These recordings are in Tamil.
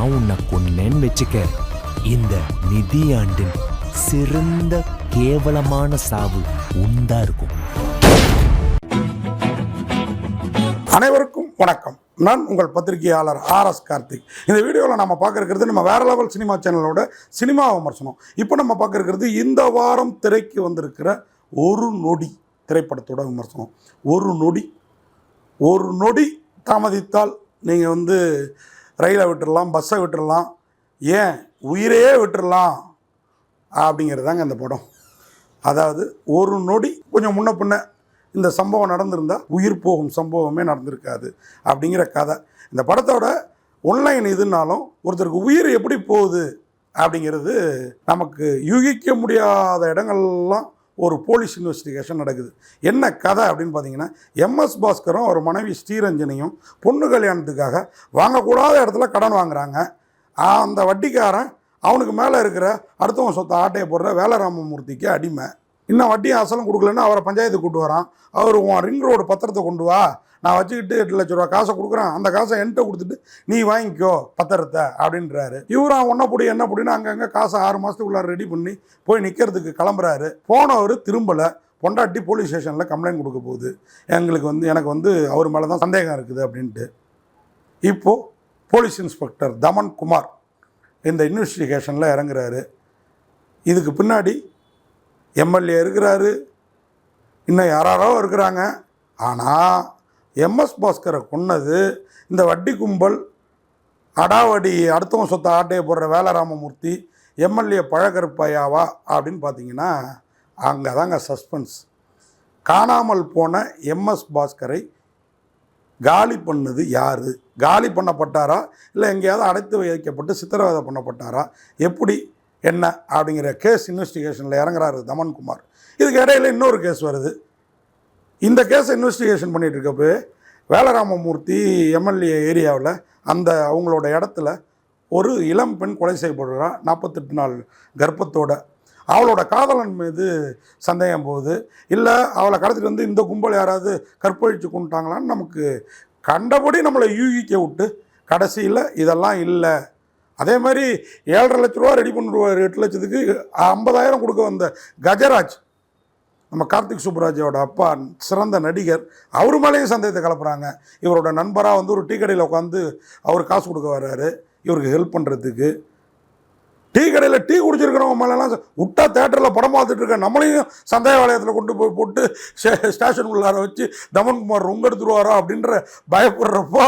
நான் உன்னை கொன்னேன்னு வச்சுக்க. இந்த நிதியாண்டின் சிறந்த கேவலமான சாவு உண்டா இருக்கும். அனைவருக்கும் வணக்கம். நான் உங்கள் பத்திரிகையாளர் ஆர் எஸ் கார்த்திக். இந்த வீடியோவில் நம்ம பார்க்க நம்ம வேற லெவல் சினிமா சேனலோட சினிமா விமர்சனம். இப்போ நம்ம பார்க்க இந்த வாரம் திரைக்கு வந்திருக்கிற ஒரு நொடி திரைப்படத்தோட விமர்சனம். ஒரு நொடி. ஒரு நொடி தாமதித்தால் நீங்கள் வந்து ரயிலை விட்டுடலாம் பஸ்ஸை விட்டுடலாம் ஏன் உயிரையே விட்டுடலாம் அப்படிங்கிறதாங்க இந்த படம். அதாவது ஒரு நொடி கொஞ்சம் முன்ன பின்ன இந்த சம்பவம் நடந்திருந்தால் உயிர் போகும் சம்பவமே நடந்திருக்காது அப்படிங்கிற கதை. இந்த படத்தோட ஒன்லைன் இதுனாலும் ஒருத்தருக்கு உயிர் எப்படி போகுது அப்படிங்கிறது நமக்கு யூகிக்க முடியாத இடங்கள்லாம் ஒரு போலீஸ் இன்வெஸ்டிகேஷன் நடக்குது. என்ன கதை அப்படின்னு பார்த்தீங்கன்னா எம்எஸ் பாஸ்கரும் அவர் மனைவி ஸ்ரீரஞ்சனையும் பொண்ணு கல்யாணத்துக்காக வாங்கக்கூடாத இடத்துல கடன் வாங்குறாங்க. அந்த வட்டிக்காரன் அவனுக்கு மேலே இருக்கிற அடுத்தவன் சொத்தை ஆட்டையை போடுற வேலராமமூர்த்திக்கு அடிமை. இன்னும் வட்டியும் அசலும் கொடுக்கலன்னு அவரை பஞ்சாயத்துக்கு கூட்டு வரான். அவர் உன் ரிங் ரோடு பத்திரத்தை கொண்டு வா. நான் வச்சுக்கிட்டு எட்டு லட்ச ரூபா காசை கொடுக்குறேன். அந்த காசை என்கிட்ட கொடுத்துட்டு நீ வாங்கிக்கோ பத்திரத்தை அப்படின்றாரு. இவரும் ஒன்ன பொடி என்ன பொடின்னு அங்கங்கே காசை ஆறு மாதத்துக்குள்ளார ரெடி பண்ணி போய் நிற்கிறதுக்கு கிளம்புறாரு. போனவர் திரும்பலை பொண்டாட்டி போலீஸ் ஸ்டேஷனில் கம்ப்ளைண்ட் கொடுக்க போகுது. எங்களுக்கு வந்து எனக்கு வந்து அவர் மேலே தான் சந்தேகம் இருக்குது அப்படின்ட்டு. இப்போது போலீஸ் இன்ஸ்பெக்டர் தமன் குமார் இந்த இன்வெஸ்டிகேஷனில் இறங்குறாரு. இதுக்கு பின்னாடி எம்எல்ஏ இருக்கிறாரு. இன்னும் யாராரோ இருக்கிறாங்க. ஆனால் எம்எஸ் பாஸ்கரை கொன்னது இந்த வட்டி கும்பல் அடாவடி அடுத்தவங்க சொத்தை ஆட்டையை போடுற வேலராமமூர்த்தி எம்எல்ஏ பழகருப்பையாவா அப்படின்னு பார்த்தீங்கன்னா அங்கே தாங்க சஸ்பென்ஸ். காணாமல் போன எம்எஸ் பாஸ்கரை காலி பண்ணது யார்? காலி பண்ணப்பட்டாரா? இல்லை எங்கேயாவது அடைத்து வைக்கப்பட்டு சித்திரவதை பண்ணப்பட்டாரா? எப்படி என்ன அப்படிங்கிற கேஸ் இன்வெஸ்டிகேஷனில் இறங்குறாரு தமன்குமார். இதுக்கு இடையில இன்னொரு கேஸ் வருது. இந்த கேஸை இன்வெஸ்டிகேஷன் பண்ணிட்டு இருக்கப்போ வேலராமமூர்த்தி எம்எல்ஏ ஏரியாவில் அந்த அவங்களோட இடத்துல ஒரு இளம் பெண் கொலை செய்யப்படுறா நாற்பத்தெட்டு நாள் கர்ப்பத்தோட. அவளோட காதலன் மீது சந்தேகம் போகுது. இல்லை அவளை கடத்திட்டு வந்து இந்த கும்பல் யாராவது கற்பழித்து கொண்டுட்டாங்களான்னு நமக்கு கண்டபடி நம்மளை யூகிக்க விட்டு கடைசியில் இதெல்லாம் இல்லை. அதே மாதிரி ஏழரை லட்ச ரூபா ரெடி பண்ணிடுவார். எட்டு லட்சத்துக்கு ஐம்பதாயிரம் கொடுக்க வந்த கஜராஜ் நம்ம கார்த்திக் சுப்ராஜோட அப்பா சிறந்த நடிகர் அவர் மேலேயும் சந்தேகத்தை கலப்புறாங்க. இவரோட நண்பராக வந்து ஒரு டீ கடையில் உட்காந்து அவர் காசு கொடுக்க வர்றாரு. இவருக்கு ஹெல்ப் பண்ணுறதுக்கு டீ கடையில் டீ குடிச்சிருக்கிறவங்க மேலாம் விட்டா தேட்டரில் படம் பார்த்துட்டு இருக்க நம்மளையும் சந்தேக வளையத்தில் கொண்டு போய் போட்டு ஸ்டே- ஸ்டேஷன் உள்ளார வச்சு தமன்குமார் ரொம்ப எடுத்துருவாரா அப்படின்ற பயப்படுறப்போ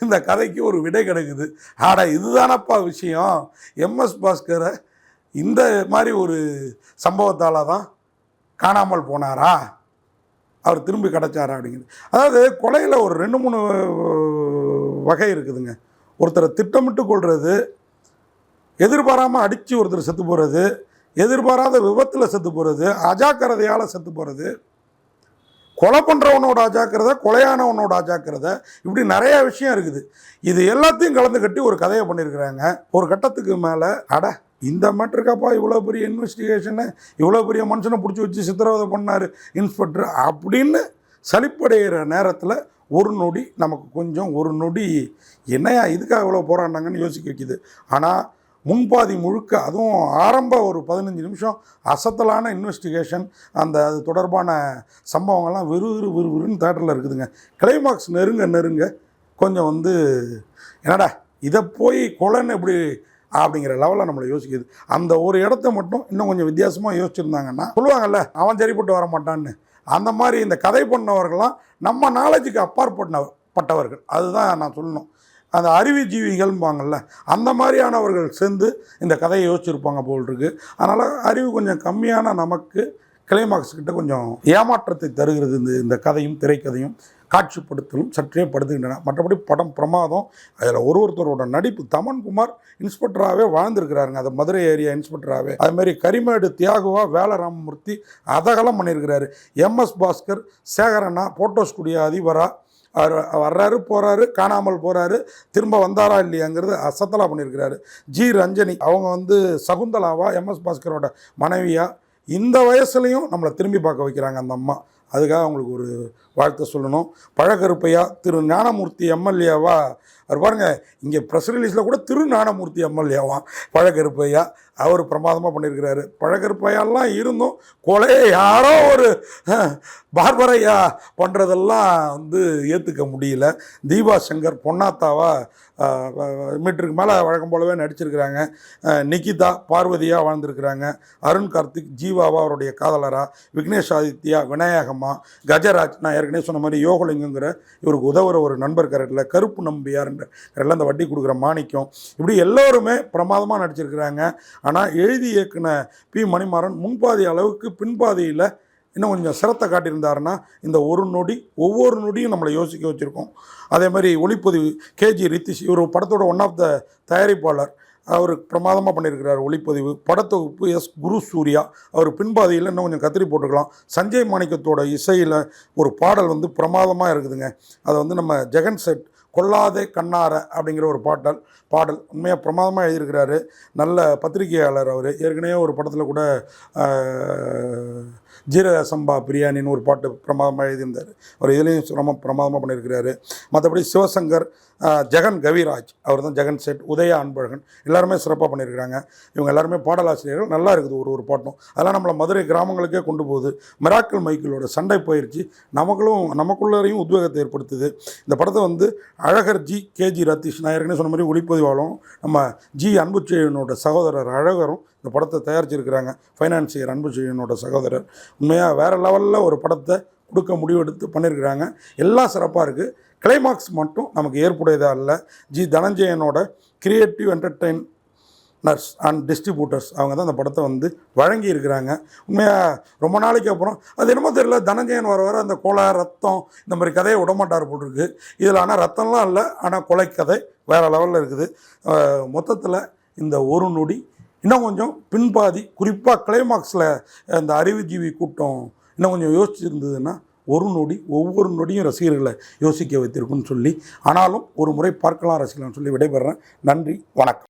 இந்த கதைக்கு ஒரு விடை கிடைக்குது. ஆடா இதுதானப்பா விஷயம். எம்எஸ் பாஸ்கரை இந்த மாதிரி ஒரு சம்பவத்தால் தான் காணாமல் போனாரா? அவர் திரும்பி கிடச்சாரா அப்படிங்கிறது அதாவது கொலையில் ஒரு ரெண்டு மூணு வகை இருக்குதுங்க. ஒருத்தரை திட்டமிட்டு கொள்வது எதிர்பாராமல் அடித்து ஒருத்தர் செத்து போகிறது எதிர்பாராத விபத்தில் செத்து போகிறது அஜாக்கிரதையால் செத்து போகிறது கொலை பண்ணுறவனோட அஜாக்கிரதை கொலையானவனோட அஜாக்கிரதை இப்படி நிறையா விஷயம் இருக்குது. இது எல்லாத்தையும் கலந்து கட்டி ஒரு கதையை பண்ணியிருக்கிறாங்க. ஒரு கட்டத்துக்கு மேலே அட இந்த மேட்ருக்காப்பா இவ்வளோ பெரிய இன்வெஸ்டிகேஷனை இவ்வளோ பெரிய மனுஷனை பிடிச்சி வச்சு சித்திரவதை பண்ணார் இன்ஸ்பெக்டர் அப்படின்னு சலிப்படைகிற நேரத்தில் ஒரு நொடி நமக்கு கொஞ்சம் ஒரு நொடி. என்னையா இதுக்காக இவ்வளோ போராடினாங்கன்னு யோசிக்க வைக்கிது. ஆனால் முன்பாதி முழுக்க அதுவும் ஆரம்ப ஒரு பதினஞ்சு நிமிஷம் அசத்தலான இன்வெஸ்டிகேஷன் அந்த அது தொடர்பான சம்பவங்கள்லாம் விறு விறு தேட்டரில் இருக்குதுங்க. கிளைமாக்ஸ் நெருங்க நெருங்க. கொஞ்சம் வந்து என்னடா இதை போய் கொலைன்னு எப்படி அப்படிங்கிற லெவலில் நம்மளை யோசிக்குது. அந்த ஒரு இடத்த மட்டும் இன்னும் கொஞ்சம் வித்தியாசமாக யோசிச்சிருந்தாங்கன்னா சொல்லுவாங்கல்ல அவன் சரிப்பட்டு வர மாட்டான்னு. அந்த மாதிரி இந்த கதை பண்ணவர்கள்லாம் நம்ம நாலேஜுக்கு அப்பாற்பட்டவர் பட்டவர்கள். அதுதான் நான் சொல்லணும். அந்த அறிவுஜீவிகள்பாங்கள்ல அந்த மாதிரியானவர்கள் சேர்ந்து இந்த கதையை யோசிச்சிருப்பாங்க போல் இருக்கு அதனால் அறிவு கொஞ்சம் கம்மியான நமக்கு கிளைமாக்ஸ் கிட்ட கொஞ்சம் ஏமாற்றத்தை தருகிறது இந்த இந்த கதையும் திரைக்கதையும் காட்சிப்படுத்தலும் சற்றே படுத்துகின்றன. மற்றபடி படம் பிரமாதம். அதில் ஒரு ஒருத்தரோட நடிப்பு தமன்குமார் இன்ஸ்பெக்டராகவே வாழ்ந்திருக்கிறாருங்க. அது மதுரை ஏரியா இன்ஸ்பெக்டராகவே. அதுமாரி கரிமேடு தியாகுவா வேலராமமூர்த்தி அதகலம் பண்ணியிருக்கிறாரு. எம்எஸ் பாஸ்கர் சேகரண்ணா போட்டோ ஸ்டுடியோ அதிபரா அவர் வர்றாரு போகிறாரு காணாமல் போகிறாரு திரும்ப வந்தாரா இல்லையாங்கிறது அசத்தலா பண்ணியிருக்கிறாரு. ஜி ரஞ்சனி அவங்க வந்து சகுந்தலாவா எம்எஸ் பாஸ்கரோட மனைவியா? இந்த வயசுலையும் நம்மளை திரும்பி பார்க்க வைக்கிறாங்க அந்த அம்மா. அதுக்காக அவங்களுக்கு ஒரு வாழ்த்து சொல்லணும். பழகருப்பையா திரு ஞானமூர்த்தி எம்எல்ஏவா? அவர் பாருங்க இங்கே ப்ரெஸ் ரிலீஸில் கூட திருநானமூர்த்தி எம்எல்ஏவாம் பழகருப்பையா அவர் பிரமாதமாக பண்ணியிருக்கிறாரு பழகருப்பையாலாம் இருந்தும் கொலையை யாரோ ஒரு பார்பரையா பண்ணுறதெல்லாம் வந்து ஏற்றுக்க முடியல. தீபா சங்கர் பொன்னாத்தாவா மீட்டருக்கு மேலே வழக்கம் போலவே நடிச்சிருக்கிறாங்க. நிகிதா பார்வதியாக வாழ்ந்திருக்கிறாங்க. அருண் கார்த்திக் ஜீவாவா அவருடைய காதலரா விக்னேஷ் ஆதித்யா விநாயகம்மா கஜராஜ் நான் ஏற்கனவே சொன்ன மாதிரி யோகலிங்கங்கிற இவருக்கு உதவுற ஒரு நண்பர் கரெக்டில் கருப்பு நம்பியார் நிறைய அந்த வட்டி கொடுக்குற மாணிக்கம். இப்படி எல்லோருமே பிரமாதமாக நடிச்சிருக்கிறாங்க. ஆனால் எழுதி இயக்குன பி. மணிமாறன் முன்பாதி அளவுக்கு பின்பாதியில் இன்னும் கொஞ்சம் சிரத்தை காட்டியிருந்தாருன்னா இந்த ஒரு நொடி ஒவ்வொரு நொடியும் நம்மளை யோசிக்க வச்சுருக்கோம். அதே மாதிரி ஒளிப்பதிவு கேஜி ரித்திஷ் இவர் படத்தோட ஒன் ஆஃப் த தயாரிப்பாளர். அவர் பிரமாதமாக பண்ணியிருக்கிறார் ஒளிப்பதிவு. படத்தொகுப்பு எஸ். குரு சூர்யா. அவர் பின்பாதையில் இன்னும் கொஞ்சம் கத்திரி போட்டுக்கலாம். சஞ்சய் மாணிக்கத்தோட இசையில் ஒரு பாடல் வந்து பிரமாதமாக இருக்குதுங்க. அதை வந்து நம்ம ஜெகன் செட் கொல்லாதே கண்ணார அப்படிங்கிற ஒரு பாட்டல் பாடல் உண்மையாக பிரமாதமாக எழுதியிருக்கிறாரு. நல்ல பத்திரிகையாளர் அவர். ஏற்கனவே ஒரு படத்தில் கூட ஜீரக சம்பா பிரியாணின்னு ஒரு பாட்டு பிரமாதமாக எழுதியிருந்தார். அவர் இதுலேயும் ரொம்ப பிரமாதமாக பண்ணியிருக்கிறாரு. மற்றபடி சிவசங்கர் ஜெகன் கவிராஜ் அவர் தான் ஜெகன் செட் உதயா அன்பழகன் எல்லாருமே சிறப்பாக பண்ணியிருக்கிறாங்க. இவங்க எல்லாருமே பாடலாசிரியர்கள். நல்லா இருக்குது ஒரு ஒரு பாட்டும். அதெல்லாம் நம்மளை மதுரை கிராமங்களுக்கே கொண்டு போகுது. மிராக்கிள் மைக்கிளோட சண்டை பயிற்சி நமக்களும் நமக்குள்ளரையும் உத்வேகத்தை ஏற்படுத்துது. இந்த படத்தை வந்து அழகர் ஜி கேஜி ரத்தீஷ் நான் ஏற்கனவே சொன்ன மாதிரி ஒளிப்பதிவாளரும் நம்ம ஜி அன்புச்செழியனோட சகோதரர் அழகரும் இந்த படத்தை தயாரிச்சிருக்கிறாங்க. ஃபைனான்சியர் அன்புச்செழியனோட சகோதரர். உண்மையாக வேறு லெவலில் ஒரு படத்தை கொடுக்க முடிவெடுத்து பண்ணியிருக்கிறாங்க எல்லாம் சிறப்பாக இருக்குது கிளைமாக்ஸ் மட்டும் நமக்கு ஏற்புடையதாக இல்லை. ஜி தனஞ்சயனோட creative entertainers and distributors அவங்க தான் அந்த படத்தை வந்து வழங்கி இருக்கிறாங்க உண்மையாக ரொம்ப நாளைக்கு அப்புறம் அது என்னமோ தெரியல தனஞ்சயன் வர வர அந்த கொலை ரத்தம் இந்த மாதிரி கதையை விடமாட்டார் போட்டிருக்கு இதில் ஆனால் ரத்தம்லாம் இல்லை ஆனால் கொலை கதை வேறு லெவலில் இருக்குது. மொத்தத்தில் இந்த ஒரு நொடி இன்னும் கொஞ்சம் பின்பாதி குறிப்பாக கிளைமாக்ஸில் அந்த அறிவுஜீவி கூட்டம் இன்னும் கொஞ்சம் யோசிச்சிருந்ததுன்னா ஒரு நொடி ஒவ்வொரு நொடியும் ரசிகர்களை யோசிக்க வைத்திருக்குன்னு சொல்லி ஆனாலும் ஒரு முறை பார்க்கலாம் ரசிக்கலாம்னு சொல்லி விடைபெறேன் நன்றி வணக்கம்.